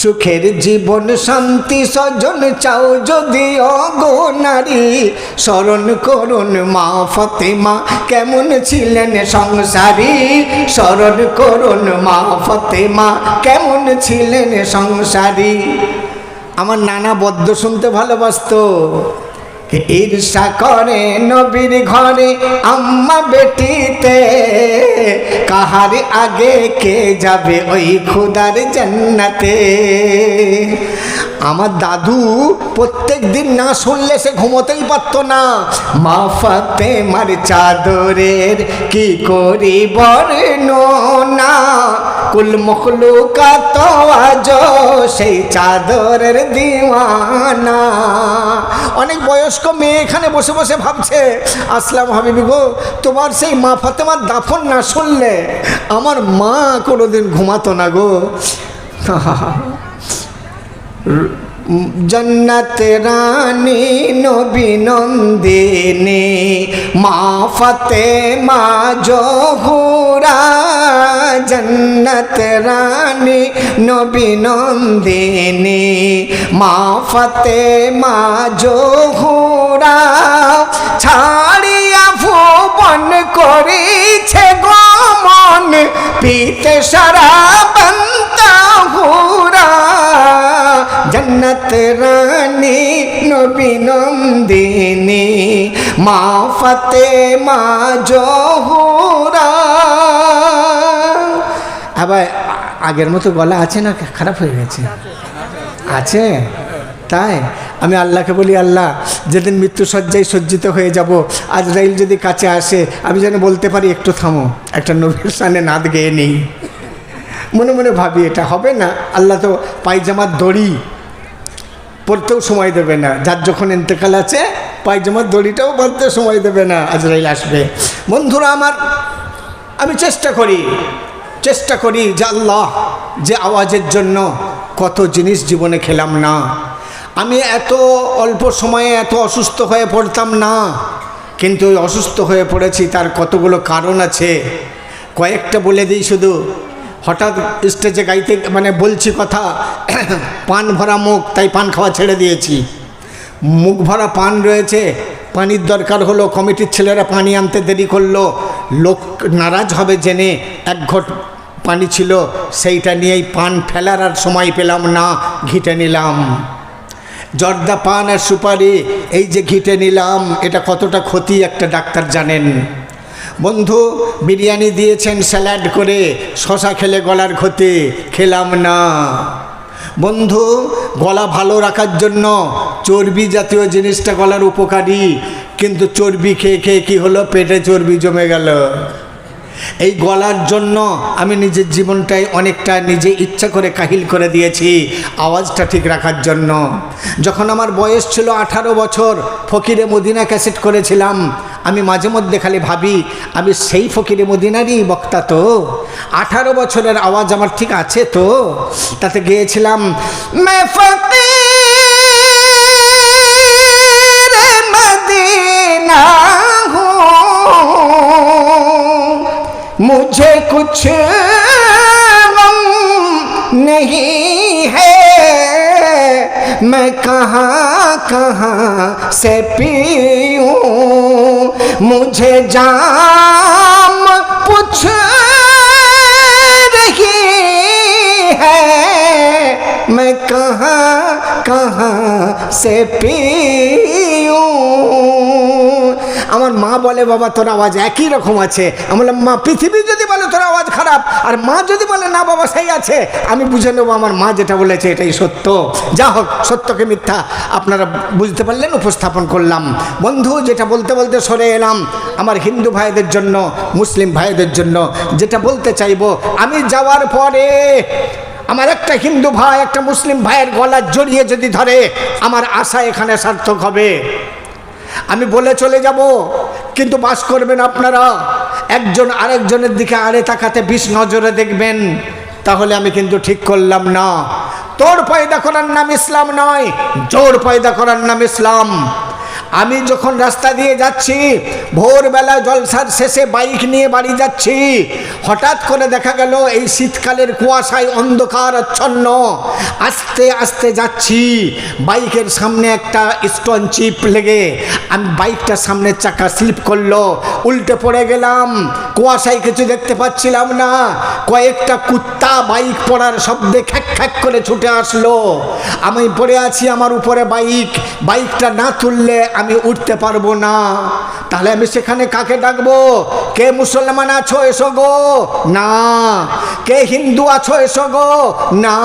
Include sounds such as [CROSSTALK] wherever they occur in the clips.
সুখের জীবন শান্তি সজন চাও যদি অগো নারী। স্মরণ করুন মা ফতেমা, কেমন ছিলেন সংসারী? স্মরণ করুন মা ফতেমা, কেমন ছিলেন সংসারী? আমার নানা বদ্ধ শুনতে ভালোবাসতো। ঈর্ষা করে নবীর ঘরে, আম্মা বেটিতে, কাহার আগে কে যাবে ওই খুদার জান্নাতে? আমার দাদু প্রত্যেক দিন না শুনলে সে ঘুমোতেই পারতো না। মা ফাতে মার চাদরের কি করি বর্ণনা কুল তো আজ সেই চাদরের দিওয়ানা। অনেক বয়স্ক মেয়ে এখানে বসে বসে ভাবছে, আসলাম হাবিবি গো, তোমার সেই মা ফাতেমার দাফন না শুনলে আমার মা কোনোদিন ঘুমাতো না গো? [LAUGHS] জন্নত রানী নবী নন্দিনী মা ফতে মা জহুরা। জন্নত রানী নবী নন্দিনী মা ফতে মা জহুরা। ছাড়িয়া ভুবন করেছে গমন পিতে সারা বন্তা জন্নত রানী, নবী নন্দিনী, মা ফতে মা জহুরা। আবার আগের মতো গলা আছে না? খারাপ হয়ে গেছে। আছে? তাই? আমি আল্লাহকে বলি, আল্লাহ, যেদিন মৃত্যু সজ্জায় সজ্জিত হয়ে যাব আজরাইল যদি কাছে আসে, আমি যেন বলতে পারি, একটু থামো, একটা নবীর সামনে নাদ গেয়ে নেই। মনে মনে ভাবি, এটা হবে না? আল্লাহ তো পায়জামার দড়ি পড়তেও সময় দেবে না। যার যখন ইন্তেকাল আছে পায়জামার দড়িটাও বাঁধতে সময় দেবে না, আজরাইল আসবে। বন্ধুরা আমার, আমি চেষ্টা করি চেষ্টা করি যে আল্লাহ যে আওয়াজের জন্য কত জিনিস জীবনে খেলাম না। আমি এত অল্প সময়ে এত অসুস্থ হয়ে পড়তাম না, কিন্তু অসুস্থ হয়ে পড়েছি, তার কতগুলো কারণ আছে। কয়েকটা বলে দিই শুধু। হঠাৎ স্টেজে গাইতে মানে বলছি কথা, [CLEARS THROAT] পান ভরা মুখ, তাই পান খাওয়া ছেড়ে দিয়েছি। মুখ ভরা পান রয়েছে, পানির দরকার হলো, কমিটির ছেলেরা পানি আনতে দেরি করল। লোক নারাজ হবে জেনে এক ঘট পানি ছিল, সেইটা নিয়েই পান ফেলার আর সময় পেলাম না, ঘিটে নিলাম। জর্দা পান আর সুপারি, এই যে ঘিটে নিলাম, এটা কতটা ক্ষতি একটা ডাক্তার জানেন। বন্ধু, বিরিয়ানি দিয়েছেন, স্যালাড করে। শশা খেলে গলার ক্ষতি, খেলাম না। বন্ধু, গলা ভালো রাখার জন্য চর্বি জাতীয় জিনিসটা গলার উপকারী, কিন্তু চর্বি খেয়ে খেয়ে কী হলো? পেটে চর্বি জমে গেল। এই গলার জন্য আমি নিজের জীবনটাই অনেকটা নিজে ইচ্ছা করে কাহিল করে দিয়েছি আওয়াজটা ঠিক রাখার জন্য। যখন আমার বয়স ছিল আঠারো বছর, ফকিরে মদিনা ক্যাসেট করেছিলাম। আমি মাঝে মধ্যে খালি ভাবি, আমি সেই ফকিরে মদিনারই বক্তা তো। আঠারো বছরের আওয়াজ আমার ঠিক আছে তো? তাতে গিয়েছিলাম মদিনা मुझे कुछ गम नहीं है। मैं कहाँ कहाँ से पीऊँ? मुझे जाम कुछ रही है। मैं कहाँ कहाँ से पी বলে, বাবা, তোর আওয়াজ একই রকম আছে। আমি বললাম, মা, পৃথিবী যদি বলে তোর আওয়াজ খারাপ, আর মা যদি বলে, না, বাবা, সেই আছে। আমি বুঝে নেব, আমার মা যেটা বলেছে, এটাই সত্য। যা হোক, সত্যকে মিথ্যা আপনারা বুঝতে পারলেন, উপস্থাপন করলাম। বন্ধু, যেটা বলতে বলতে সরে এলাম। আমার হিন্দু ভাইদের জন্য, মুসলিম ভাইদের জন্য যেটা বলতে চাইব, আমি যাওয়ার পরে আমার একটা হিন্দু ভাই, একটা মুসলিম ভাইয়ের গলা জড়িয়ে যদি ধরে, আমার আশা এখানে সার্থক হবে। আমি বলে চলে যাব। কিন্তু বাস করবেন আপনারা। একজন আরেকজনের দিকে আড়ে তাকাতে বিষ নজরে দেখবেন, তাহলে আমি কিন্তু ঠিক করলাম না। তোর পয়দা করার নাম ইসলাম নয়, জোর পয়দা করার নাম ইসলাম। আমি যখন রাস্তা দিয়ে যাচ্ছি, ভোরবেলা জলসার শেষে বাইক নিয়ে বাড়ি যাচ্ছি, হঠাৎ করে দেখা গেল এই শীতকালের কুয়াশায় অন্ধকার আচ্ছন্ন আস্তে আস্তে যাচ্ছি, বাইকের সামনে একটা স্টোন চিপ লেগে, আমি বাইকটা সামনের চাকা স্লিপ করল, উল্টে পড়ে গেলাম। কুয়াশায় কিছু দেখতে পাচ্ছিলাম না। কয়েকটা কুত্তা বাইক পড়ার শব্দে খ্যাক খ্যাক করে ছুটে আসলো। আমি পড়ে আছি আমার উপরে বাইক। বাইকটা না তুললে আমি উঠতে পারব না। তাহলে আমি সেখানে কাকে ডাকবো? কে মুসলমান আছো এসো গো? না। কে হিন্দু আছো এসো গো? না।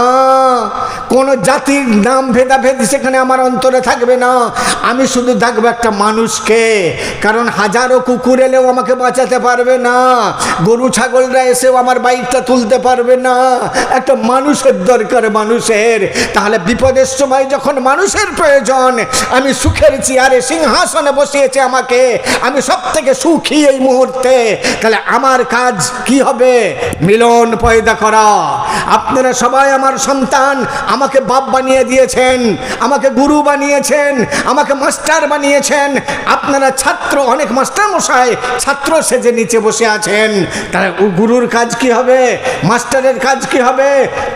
কোন জাতির নাম ভেদাভেদ সেখানে আমার অন্তরে থাকবে না। আমি শুধু ডাকবো একটা মানুষকে, কারণ হাজারো কুকুর এলেও আমাকে বাঁচাতে পারবে না। গরু, ছাগলরা এসেও আমার বাইকটা তুলতে পারবে না। একটা মানুষের দরকার মানুষের। তাহলে বিপদের সময় যখন মানুষের প্রয়োজন, আমি সুখের চেয়ারে সিংহাসনে বসিয়েছে আমাকে। আমি সব থেকে সুখী এই মুহূর্তে। তাহলে আমার কাজ কি হবে? মিলন পয়দা করা। আপনারা সবাই আমার সন্তান, আমাকে বাপ বানিয়ে দিয়েছেন, আমাকে গুরু বানিয়েছেন, আমাকে মাস্টার বানিয়েছেন। আপনারা ছাত্র, অনেক মাস্টার মশাই ছাত্র সেজে নিচে বসে আছেন। তাহলে গুরুর কাজ কি হবে? মাস্টারের কাজ কি হবে?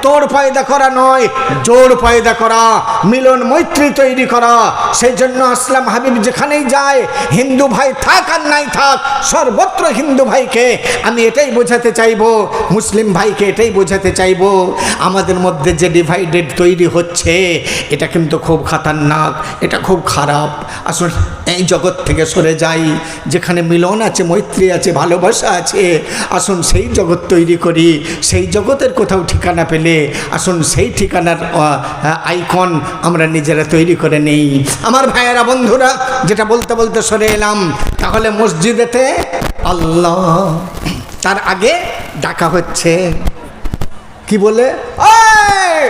তোর পয়দা করা নয়, জোর পয়দা করা। মিলন মৈত্রী তৈরি করা। সেই জন্য আসলাম হাবিব যেখানেই যায়, হিন্দু ভাই থাক আর নাই থাক, সর্বত্র হিন্দু ভাইকে আমি এটাই বোঝাতে চাইব, মুসলিম ভাইকে এটাই বোঝাতে চাইব, আমাদের মধ্যে যে ডিভাইডেড তৈরি হচ্ছে, এটা কিন্তু খুব খাতারনাক, এটা খুব খারাপ। আসুন, এই জগৎ থেকে সরে যাই, যেখানে মিলন আছে, মৈত্রী আছে, ভালোবাসা আছে, আসুন সেই জগৎ তৈরি করি, সেই জগতের কোথাও ঠিকানা পেলে, আসুন সেই ঠিকানার আইকন আমরা নিজেরা তৈরি করে নেই। আমার ভাইয়েরা বন্ধুরা যেটা বলতে বলতে সরে এলাম তাহলে মসজিদেতে আল্লাহ তার আগে ডাকা হচ্ছে। কি বলে? "এই,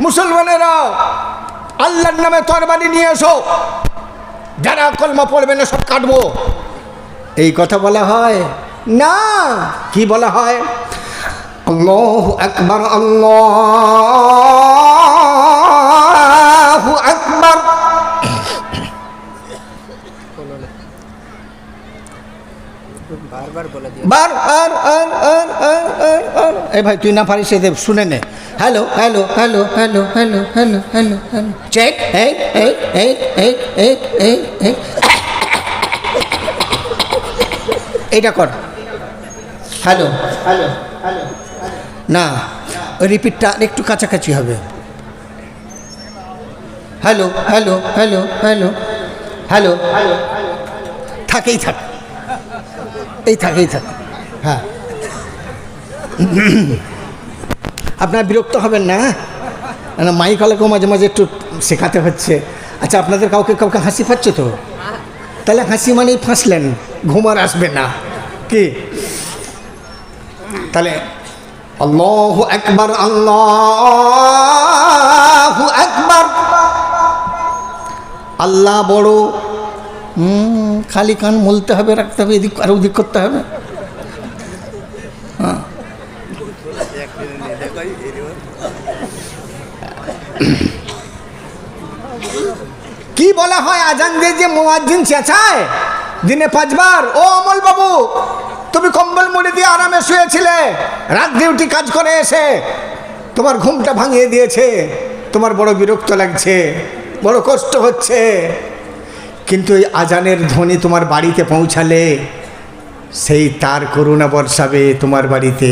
মুসলমানেরা আল্লাহর নামে তরবারি নিয়ে এসো। যারা কলমা পড়বে না সব কাটবো। এই কথা বলা হয়? না। কি বলা হয়? আল্লাহ আকবার আল্লাহ। আর আর আর আর ভাই তুই না শুনে নে hello hello hello hello hello hello hello hello check এই এই এই এই এই এই এই এইটা কর হ্যালো হ্যালো হ্যালো না ওই রিপিটটা একটু কাছাকাছি হবে hello hello hello hello hello hello থাকেই থাক। এই থাক এই থাক। হ্যাঁ। আপনারা বিরক্ত হবেন না না, মাইক আলাকেও মাঝে মাঝে একটু শেখাতে হচ্ছে। আচ্ছা আপনাদের কাউকে কাউকে হাসি পাচ্ছে তো? তাহলে হাসি মানেই ফাঁসলেন, ঘুমার আসবে না। কি? তাহলে আল্লাহ একবার আল্লাহ একবার আল্লাহ বড় খালি কান মলতে হবে, রাখতে হবে, এদিক, আর ওদিক করতে হবে। হ্যাঁ। কি বলা হয়, আজান দিয়ে যে মোয়াজ্জিন চেঁচায়? দিনে পাঁচবার, ও অমল বাবু, তুমি কম্বল মুড়ি দিয়ে আরামে শুয়েছিলে, রাত ডিউটি কাজ করে এসে, তোমার ঘুমটা ভাঙিয়ে দিয়েছে, তোমার বড় বিরক্ত লাগছে, বড় কষ্ট হচ্ছে। কিন্তু এই আজানের ধ্বনি তোমার বাড়িতে পৌঁছালে, সেই তার করুণা বর্ষাবে তোমার বাড়িতে।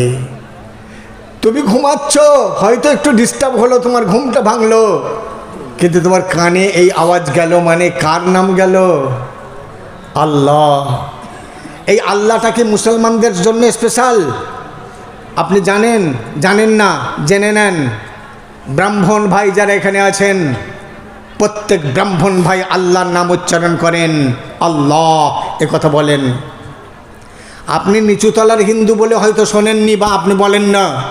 তুমি ঘুমাচ্ছ, হয়তো একটু ডিস্টার্ব হলো, তোমার ঘুমটা ভাঙলো, কিন্তু তোমার কানে এই আওয়াজ গেল মানে কার নাম গেল? আল্লাহ। এই আল্লাহটা কি মুসলমানদের জন্য স্পেশাল আপনি জানেন? জানেন না? জেনে নেন। ব্রাহ্মণ ভাই যারা এখানে আছেন প্রত্যেক ব্রাহ্মণ ভাই আল্লাহর নাম উচ্চারণ করেন। আল্লাহ, এ কথা বলেন। আপনি নিচুতলার হিন্দু বলে হয়তো শোনেননি বা আপনি বলেন না।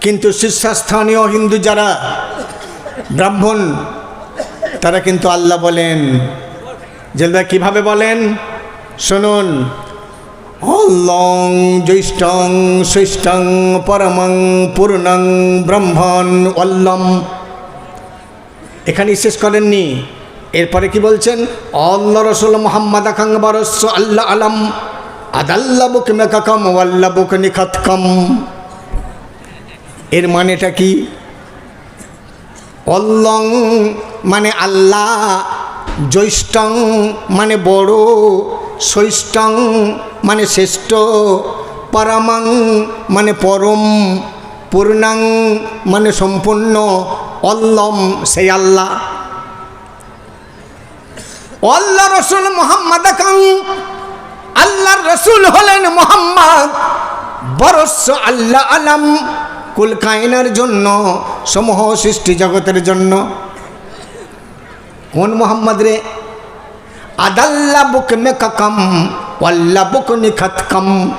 কিন্তু শীর্ষস্থানীয় হিন্দু যারা, ব্রাহ্মণ, তারা কিন্তু আল্লাহ বলেন। জেলদা কীভাবে বলেন? শুনুন। অল্লং, জ্যৈষ্ঠং, শ্রেষ্ঠং, পরমং, পূর্ণং, ব্রহ্মণ, অল্লম। এখানেই শেষ করেননি। এরপরে কি বলছেন? আল্লাহ রসুল মোহাম্মদ আল্লাহ আলম। আদাল্লা মেকাকম, ওয়াল্লা নিখাতকম। এর মানেটা কি? অল্লং মানে আল্লাহ, জ্যৈষ্ঠং মানে বড় শৈষ্টং মানে শ্রেষ্ঠ, পরমাং মানে পরম, পূর্ণাং মানে সম্পূর্ণ অল্লম, সেই আল্লাহ। আল্লাহ রসুল মোহাম্মদ আল্লাহর রসুল হলেন মোহাম্মদ। বরস্য আল্লাহ আলম। কুল কায়নার জন্য, সমূহ সৃষ্টি জগতের জন্য। কোন মোহাম্মদ রে? আদাল্লা বুক মেকাকম ওয়াল্লা বুক নিখাতকম।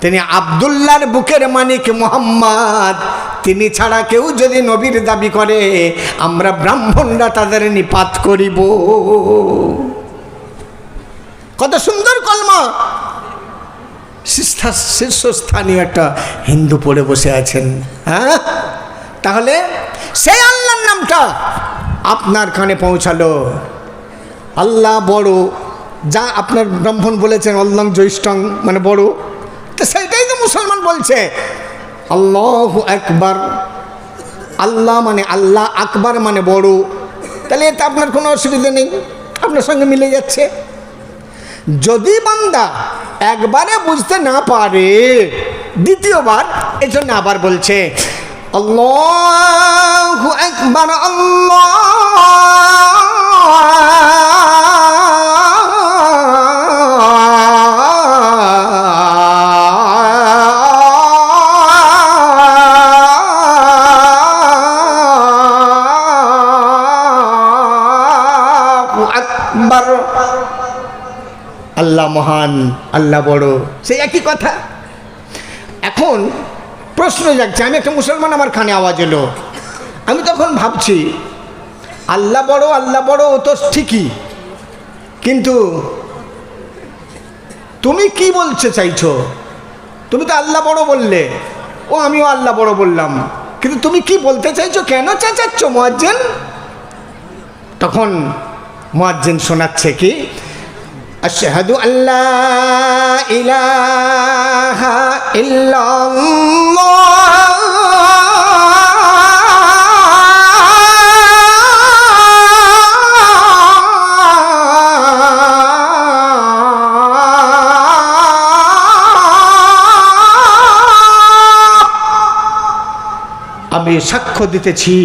তিনি আবদুল্লার বুকের মানিক মোহাম্মদ। তিনি ছাড়া কেউ যদি নবীর দাবি করে, আমরা ব্রাহ্মণরা তাদের নিপাত করিব। কত সুন্দর কলমা। শীর্ষা- শীর্ষস্থানীয় একটা হিন্দু পড়ে বসে আছেন। হ্যাঁ? তাহলে সেই আল্লাহর নামটা আপনার কানে পৌঁছালো। আল্লাহ বড়, যা আপনার ব্রাহ্মণ বলেছেন, অল্লং জ্যৈষ্ঠং মানে বড়। তো সেইটাই তো মুসলমান বলছে। আল্লাহ একবার আল্লাহ মানে আল্লাহ, আকবার মানে বড়। তাহলে এতে আপনার কোনো অসুবিধা নেই, আপনার সঙ্গে মিলে যাচ্ছে। যদি বান্দা একবারে বুঝতে না পারে, দ্বিতীয়বার এই জন্য আবার বলছে, আল্লাহ একবার আল্লাহ। আল্লাহ মহান, আল্লাহ বড়। সেই একই কথা। এখন প্রশ্ন যাচ্ছে আমি একটা মুসলমান আমার কানে আওয়াজ এলো। আমি তখন ভাবছি, আল্লাহ বড় আল্লাহ বড়, ও তো ঠিকই। কিন্তু তুমি কি বলতে চাইছো? তুমি তো আল্লাহ বড় বললে। ও আমিও আল্লাহ বড় বললাম। কিন্তু তুমি কি বলতে চাইছো? কেন চেঁচাচ্ছ মোয়াজ্জেন তখন মোয়াজ্জেন শোনাচ্ছে কি أشهد أن لا إله إلا الله আমি সাক্ষ্য দিতেছি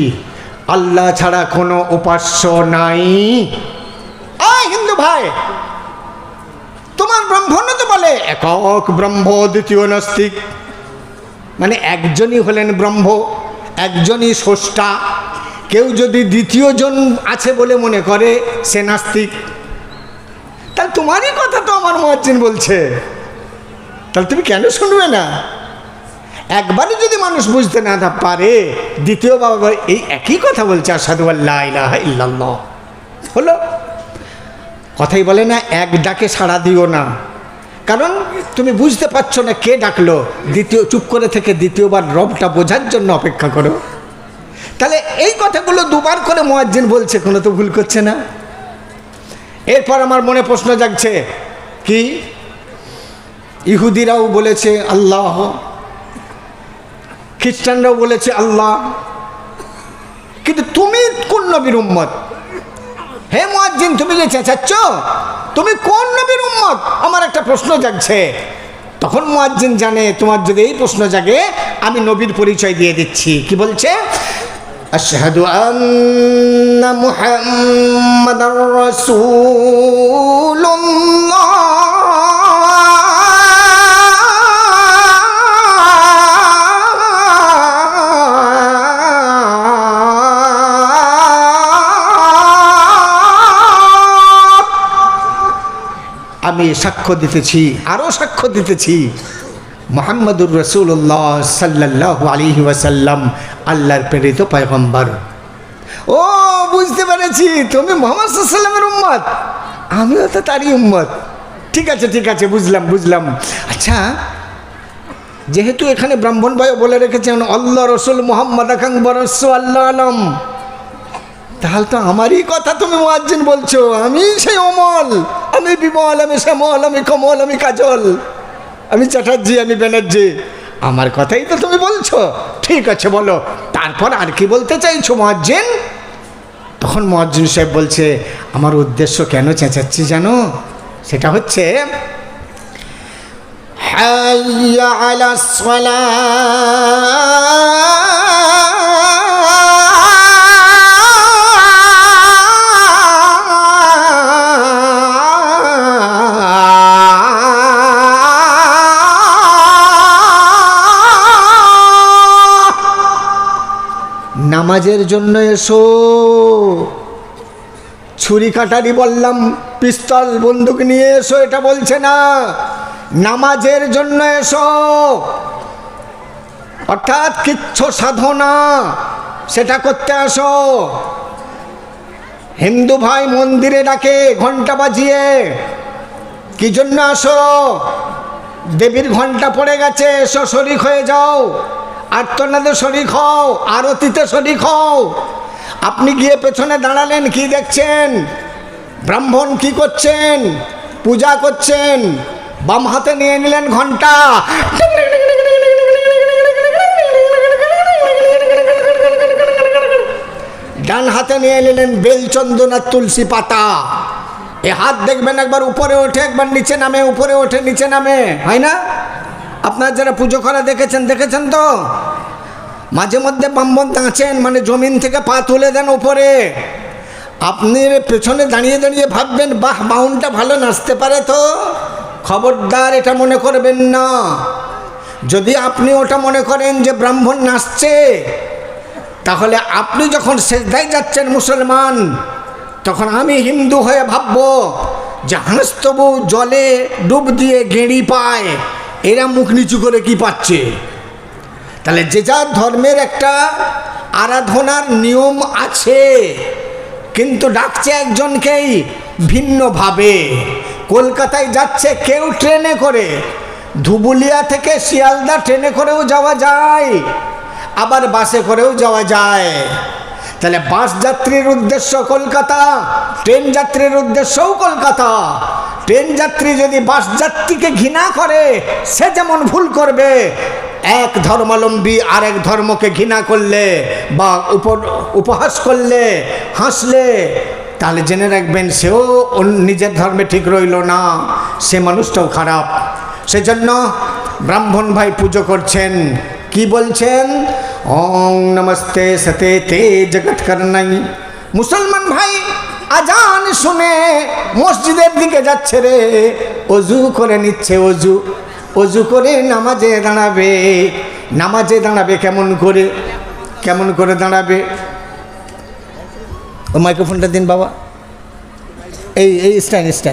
আল্লাহ ছাড়া কোনো উপাস্য নাই আয় হিন্দু ভাই একক ব্রহ্ম দ্বিতীয় নাস্তিক। মানে একজনই হলেন ব্রহ্ম, একজনই স্রষ্টা। কেউ যদি দ্বিতীয় জন আছে বলে মনে করে, সে নাস্তিক। তাহলে তোমারই কথা তো আমার মহাজিন বলছে। তাহলে তুমি কেন শুনবে না? একবারই যদি মানুষ বুঝতে না পারে, দ্বিতীয় বাবা এই একই কথা বলছে আসাদু আল্লাহ ইল্লাল্লাহ। হলো? কথাই বলে না, এক ডাকে সাড়া দিও না। কারণ তুমি বুঝতে পারছ না কে ডাকলো, দ্বিতীয়, চুপ করে থেকে দ্বিতীয়বার রবটা বোঝার জন্য অপেক্ষা করো। তাহলে এই কথাগুলো দুবার করে মোয়াজ্জিন বলছে, কোনো তো ভুল করছে না। এরপর আমার মনে প্রশ্ন জাগছে, কি? ইহুদিরাও বলেছে আল্লাহ, খ্রিস্টানরাও বলেছে আল্লাহ। কিন্তু তুমি কোন নবীর উম্মত? হে মুয়াজ্জিন তুমি যে চেঁচাচ্ছ, তুমি কোন নবীর উম্মত? আমার একটা প্রশ্ন জাগছে। তখন মুয়াজ্জিন জানে, তোমার যদি এই প্রশ্ন জাগে, আমি নবীর পরিচয় দিয়ে দিচ্ছি। কি বলছে? আশহাদু আন্না মুহাম্মাদার রাসূলুল্লাহ। আমি সাক্ষ্য দিতেছি আরও সাক্ষ্য দিতেছি। মোহাম্মদুর রসুল্লাহ সাল্লাহ আলী ওয়াসাল্লাম, আল্লাহর প্রেরিত পয়গম্বর। ও, বুঝতে পেরেছি, তুমি মোহাম্মদ সাল্লামের উম্মত। আমিও তো তারই উম্মত। ঠিক আছে ঠিক আছে, বুঝলাম বুঝলাম। আচ্ছা যেহেতু এখানে ব্রাহ্মণ ভাই বলে রেখেছেন, আল্লাহ রসুল মোহাম্মদ আকাং বরস আল্লাহ আলম। তাহলে তো আমারই কথা তুমি মুয়াজ্জিন বলছো আমি সেই অমল। আমি বিমল, আমি শ্যামল, আমি কমল, আমি কাজল। আমি চ্যাটার্জি, আমি ব্যানার্জি। আমার কথাই তো তুমি বলছো। ঠিক আছে, বলো। তারপর আর কি বলতে চাইছো মহাজিন তখন মহাজ্জিন সাহেব বলছে, আমার উদ্দেশ্য কেন চেঁচাচ্ছি জানো? সেটা হচ্ছে, হাইয়া আলা সলা নামাজের জন্য এসো। ছুরি কাটারি বললাম, পিস্তল বন্দুক নিয়ে এসো, এটা বলছে না। নামাজের জন্য এসো। অর্থাৎ কিচ্ছু সাধনা, সেটা করতে আসো। হিন্দু ভাই মন্দিরে ডাকে ঘণ্টা বাজিয়ে, কি জন্য আসো? দেবীর ঘণ্টা পড়ে গেছে, এসো, শরিক হয়ে যাও। আর্তনাদে শরিক হও, আরতিতে শরিক হও। আপনি গিয়ে পেছনে দাঁড়ালেন, কি দেখছেন? ব্রাহ্মণ কি করছেন? পূজা করছেন? বাম হাতে নিয়ে নিলেন ঘণ্টা ডান হাতে নিয়ে নিলেন বেলচন্দন আর তুলসী পাতা। এ হাত দেখবেন একবার উপরে ওঠে, একবার নিচে নামে, উপরে ওঠে, নিচে নামে। হয় না? আপনার যারা পুজো করা দেখেছেন দেখেছেন তো? মাঝে মধ্যে ব্রাহ্মণ দাঁচেন মানে জমিন থেকে পা তুলে দেন ওপরে। আপনি পেছনে দাঁড়িয়ে দাঁড়িয়ে ভাববেন, বাহ, বাউনটা ভালো নাচতে পারে তো? খবরদার এটা মনে করবেন না। যদি আপনি ওটা মনে করেন যে ব্রাহ্মণ নাচছে, তাহলে আপনি যখন সেজদায় যাচ্ছেন মুসলমান, তখন আমি হিন্দু হয়ে ভাববো যে হাঁস তবু জলে ডুব দিয়ে গেঁড়ি পায়। এরা মুখ নিচু করে কি পাচ্ছে? তাহলে যে যার ধর্মের একটা আরাধনার নিয়ম আছে, কিন্তু ডাকছে একজনকেই ভিন্নভাবে। কলকাতায় যাচ্ছে কেউ ট্রেনে করে, ধুবুলিয়া থেকে শিয়ালদা ট্রেনে করেও যাওয়া যায়, আবার বাসে করেও যাওয়া যায়। তাহলে বাস যাত্রীর উদ্দেশ্য কলকাতা, ট্রেন যাত্রীর উদ্দেশ্যও কলকাতা। ট্রেন যাত্রী যদি বাস যাত্রীকে ঘৃণা করে, সে যেমন ভুল করবে, এক ধর্মাবলম্বী আরেক ধর্মকে ঘৃণা করলে বা উপহাস করলে, হাসলে, তাহলে জেনে রাখবেন সেও নিজের ধর্মে ঠিক রইল না, সে মানুষটাও খারাপ। সেজন্য ব্রাহ্মণ ভাই পুজো করছেন। কি বলছেন? ওং নমস্তে সতে তে জগৎ করনাই মুসলমান ভাই আজান শুনে মসজিদের দিকে যাচ্ছে রে। অজু করে নিচ্ছে অজু। অজু করে নামাজে দাঁড়াবে। নামাজে দাঁড়াবে কেমন করে? কেমন করে দাঁড়াবে? ও মাইক্রোফোনটা দিন বাবা। এই এই স্ট্যান্ড স্ট্যান্ড।